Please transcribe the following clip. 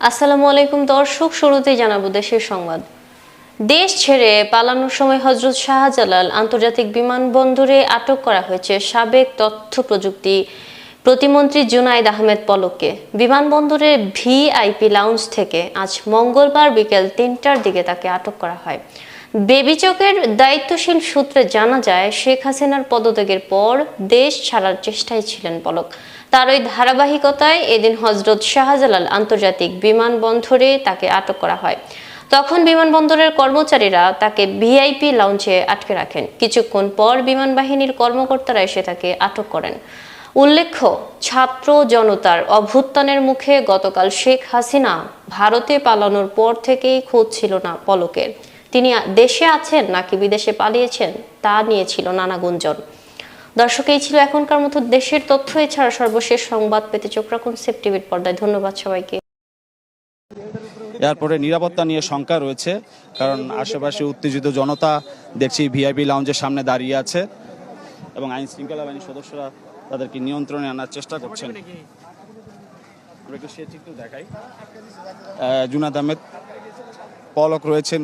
আসসালামু আলাইকুম দর্শক, শুরুতেই জানাব দেশের সংবাদ। দেশ ছেড়ে পালানোর সময় হজরত শাহজালাল আন্তর্জাতিক বিমানবন্দরে আটক করা হয়েছে সাবেক তথ্য প্রযুক্তি প্রতিমন্ত্রী জুনাইদ আহমেদ পলককে। বিমানবন্দরের ভিআইপি লাউঞ্জ থেকে আজ মঙ্গলবার বিকেল তিনটার দিকে তাকে আটক করা হয়। বেবিচকের দায়িত্বশীল সূত্রে জানা যায়, শেখ হাসিনার পদত্যাগের পর দেশ ছাড়ার চেষ্টায় ছিলেন পলক। তার ওই ধারাবাহিকতায় এদিন হজরত শাহজালাল আন্তর্জাতিক বিমানবন্দরে তাকে আটক করা হয়। তখন বিমানবন্দরের কর্মচারীরা তাকে ভিআইপি লাউঞ্জে আটকে রাখেন। কিছুক্ষণ পর বিমান বাহিনীর কর্মকর্তারা এসে তাকে আটক করেন। উল্লেখ্য, ছাত্র জনতার অভ্যুত্থানের মুখে গতকাল শেখ হাসিনা ভারতে পালানোর পর থেকেই খোঁজ ছিল না পলকের। তিনি দেশে আছেন নাকি বিদেশে পালিয়েছেন তা নিয়ে ছিল নানা গুঞ্জন। দর্শক, এই ছিল এখনকার মতো দেশের তথ্য। এছাড়া সর্বশেষ সংবাদ পেতে চোখ রাখুন সেফ টিভির পর্দায়। ধন্যবাদ সবাইকে। এরপরে নিরাপত্তা নিয়ে শঙ্কা রয়েছে, কারণ আশেপাশে উত্তেজিত জনতা দেখছি ভিআইপি লাউঞ্জের সামনে দাঁড়িয়ে আছে এবং আইন শৃঙ্খলা বাহিনীর সদস্যরা তাদেরকে নিয়ন্ত্রণে আনার চেষ্টা করছেন। দেখাই। জুনাদ আহমেদ, পলক রয়েছেন।